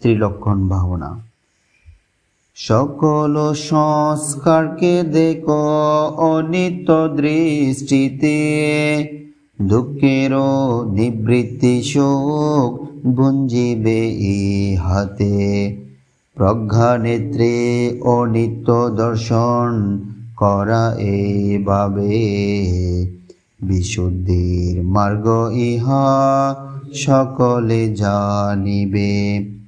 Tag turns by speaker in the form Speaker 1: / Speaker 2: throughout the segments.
Speaker 1: ত্রিলক্ষণ ভাবনা। সকল সংস্কারকে দেখো অনিত্য দৃষ্টিতে, দুঃখের নিবৃত্তি শোক ভুঞ্জিবে হাতে। প্রজ্ঞা নেত্রে অনিত্য দর্শন করা এইভাবে বিশুদ্ধির মার্গ ইহা সকলে জানিবে।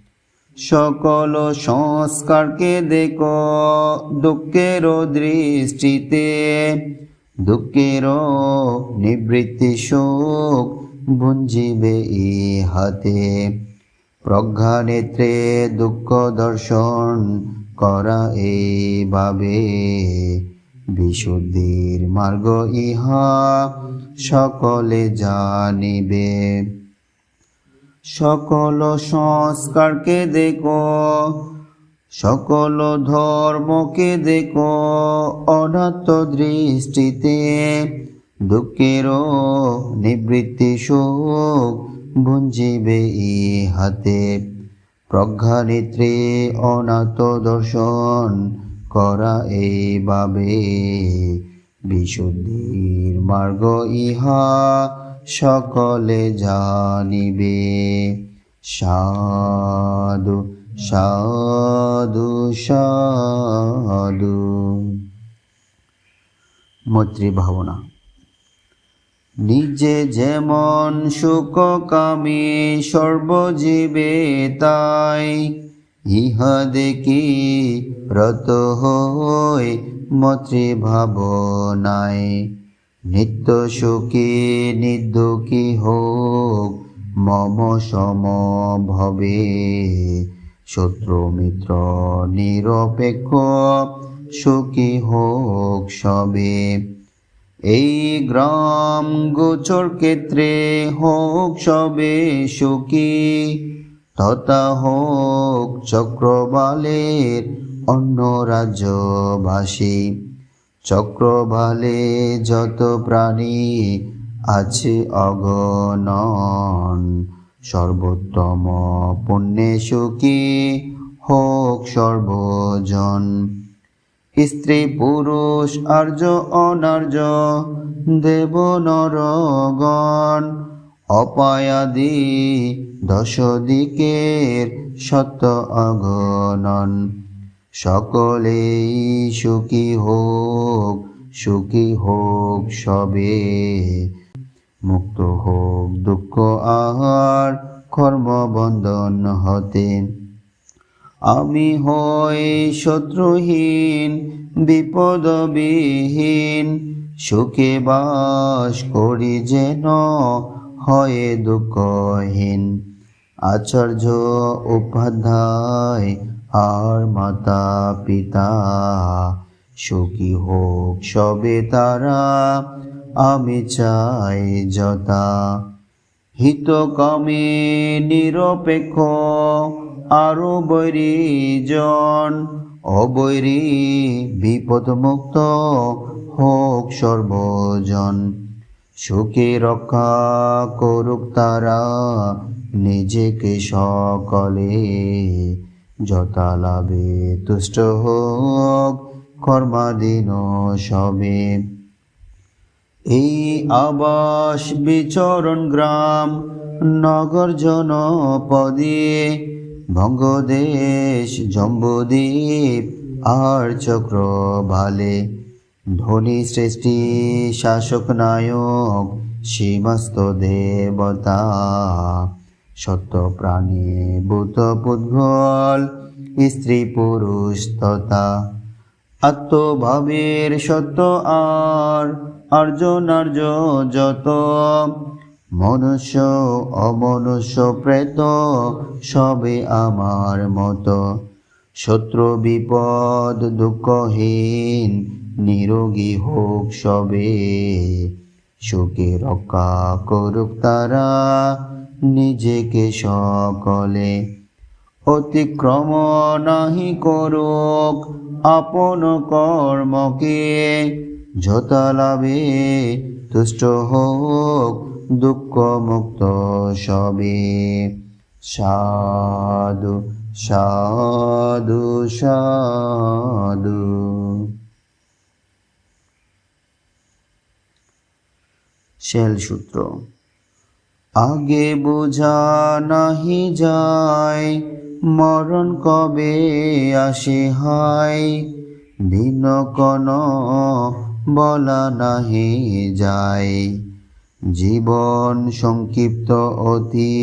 Speaker 1: সকল সংস্কারকে দেখো দুঃখের দৃষ্টিতে। দুঃখের নিবৃত্তি শোক ভুঞ্জিবে ইহাতে। প্রজ্ঞা নেত্রে দুঃখ দর্শন করা এইভাবে। বিশুদ্ধির মার্গ ইহা সকলে জানিবে। সকল সংস্কারকে দেখো, সকল ধর্মকে দেখো অনাত্ম দৃষ্টিতে, দুঃখের নিবৃত্তি শোক ভুঞ্জিবে ইহাতে প্রজ্ঞা নেত্রে অনাথ দর্শন করা এইভাবে, বিশুদ্ধির মার্গ ইহা সকলে জানিবে, সাধু সাধু সাধু। মৈত্রী ভাবনা। নিজে যেমন সুখ কামে সর্বজীবে তাই, ইহা দেখি রত হই মৈত্রী ভাবনায়। নিত্য সুখী নির্দুখী হোক, মম সম ভবে। শত্রু, মিত্র, নিরপেক্ষ, সুখী হোক সবে। এই গ্রাম গোচর ক্ষেত্রে হোক সবে সুখী, তথা হোক চক্রবালের অন্য রাজ্যবাসী। চক্রবালে যত প্রাণী আছে অগণন সর্বোত্তম পুণ্যে সুখী হোক সর্বজন। স্ত্রী, পুরুষ, আর্য, অনার্য, দেব, নরগণ, অপায়াদি দশ দিকের সত্য অগণন সকলেই সুখী হোক সুখী হোক সবে। মুক্ত হোক দুঃখ আহার কর্মবন্ধন হতে। আমি হই শত্রুহীন, বিপদবিহীন, সুখে বাস করি যেন হয়ে দুঃখহীন। আচার্য উপাধ্যায় আর মাতা পিতা, সুখী হোক সবে তারা। আমি চাই যথা হিত কমে নিরপেক্ষ আরও বৈরী জন অবৈরী বিপদ মুক্ত হোক সর্বজন। সুখে রক্ষা করুক তারা নিজেকে সকলে। যথা লাভে তুষ্ট হোক কর্মাধীন সবে। এই আবাস বিচরণ গ্রাম নগর জনপদে ভঙ্গদেশ জম্বুদ্বীপ আর চক্র ভালে। ধনী শ্রেষ্ঠী শাসক নায়ক, সীমাস্ত দেবতা। সত্য প্রাণী, ভূত পুদ্গল স্ত্রী, পুরুষ, তথা আত্মভাবের সত্য আর আর্যনার্য যত। মনুষ্য, অমনুষ্য প্রেত সবে আমার মতো। শত্রু, বিপদ, দুঃখহীন, নিরোগী হোক সবে। সুখে রক্ষা করুক তারা নিজেকে সকলে। অতিক্রম নাহি করুক আপন কর্মকে। যথা লাভে তুষ্ট হোক দুঃখ মুক্ত সবে। সাধু সাধু সাধু। শেল সূত্র। আগে বোঝা নাহি যায়, মরণ কবে আসে হায়? ভিন্ন কোন বলা নাহি যায়। জীবন সংক্ষিপ্ত অতি,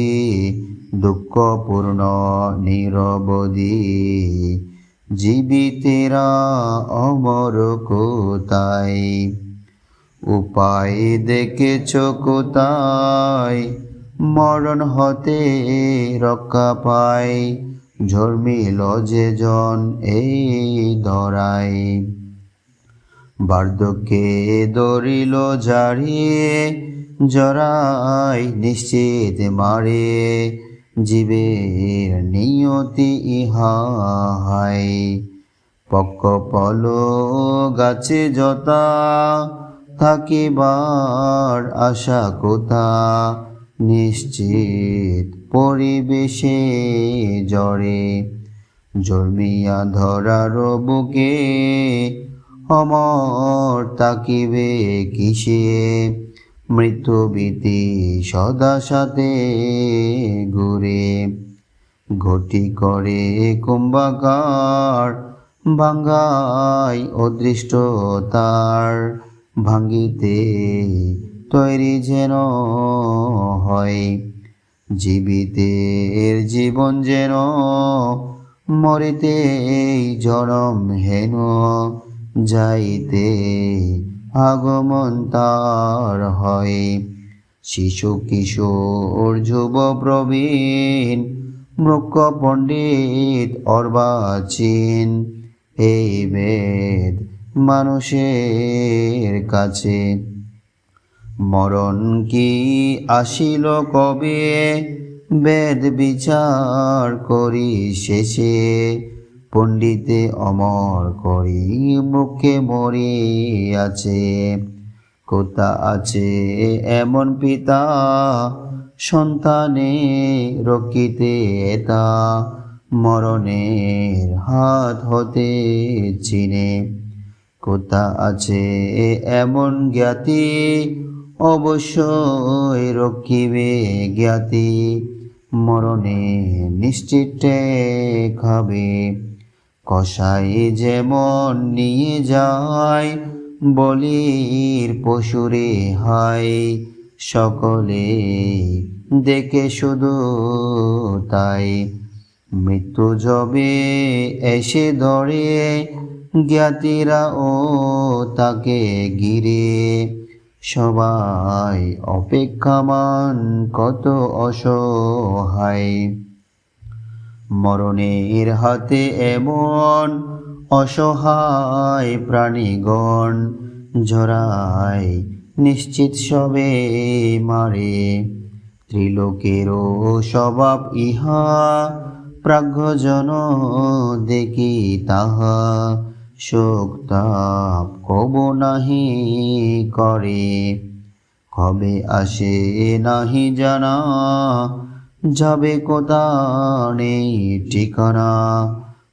Speaker 1: দুঃখপূর্ণ নিরবধি। জীবিতেরা অমর কোথায়? উপায় দেখেছ কোথায়? মরণ হতে রক্ষা পায়। ঝর্মিল যে জন এই ধরায় বার্ধক্যে দরিল জাড়িয়ে জরাই নিশ্চিত মারে। জীবের নিয়তি ইহাই পক্ক পল গাছে যতা থাকিবার আশা কোথা নিশ্চিত পরিবেশে জড়ে জন্মিয়া ধরার বুকে অমর তাকিবে কিসে? মৃত্যু ভীতি সদা সাথে ঘুরে ঘটি করে কুম্ভাকার, ভাঙ্গাই অদৃষ্ট তার। ভাঙ্গিতে তৈরি যেন হয়। জীবিতের জীবন যেন মরিতে জনম হেন। যাইতে আগমন তার হয়। শিশু, কিশোর, যুব, প্রবীণ মৃক্ষ পণ্ডিত, অর্বাচীন, এই বেদ মানুষের কাছে। মরণ কি আসিল কবে? বেদ বিচার করি শেষে। পণ্ডিতে অমর করি, মুখে মরি আছে। কোথা আছে এমন পিতা? সন্তানে রক্ষিতে তা। মরণের হাত হতে চিনে। কোথা আছে এমন জ্ঞাতি? অবশ্যই রক্ষিবে জ্ঞাতি। মরণে নিশ্চিত খাবে কষাই যেমন নিয়ে যায়, বলির পশুরে হায়। সকলে দেখে শুধু তাই। মৃত্যু যবে এসে ধরে জ্ঞাতিরা ও তাকে গিরে সবাই অপেক্ষামান কত অসহায়। মরণের হাতে এমন অসহায় প্রাণীগণ জড়ায় নিশ্চিত সবে মারে। ত্রিলোকেরও স্বভাব ইহা প্রাজ্ঞজন দেখি তাহা শোক কব নাহি করে। কবে আসে নাহি জানা, যাবে কোথা নেই ঠিকানা?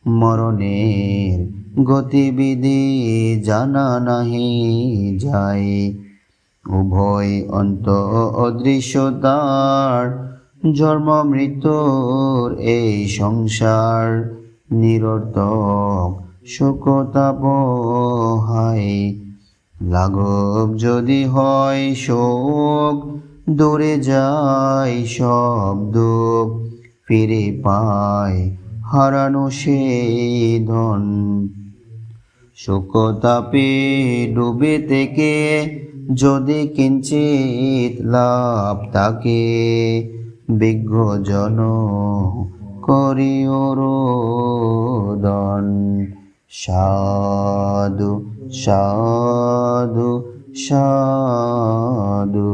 Speaker 1: মরণের গতিবিধি জানা নাহি যায়। উভয় অন্ত অদৃশ্যতার জন্ম মৃত্যুর এই সংসার নিরর্থক শোকতাপ লাঘব যদি হয় শোক, দূরে যায় সব দুঃখ। ফিরে পায় হারানো সে ধন। শোকতাপে ডুবে থেকে যদি কিঞ্চিত লাভ তাকে বিজ্ঞজন করিও রোদন। शादु शादु शादु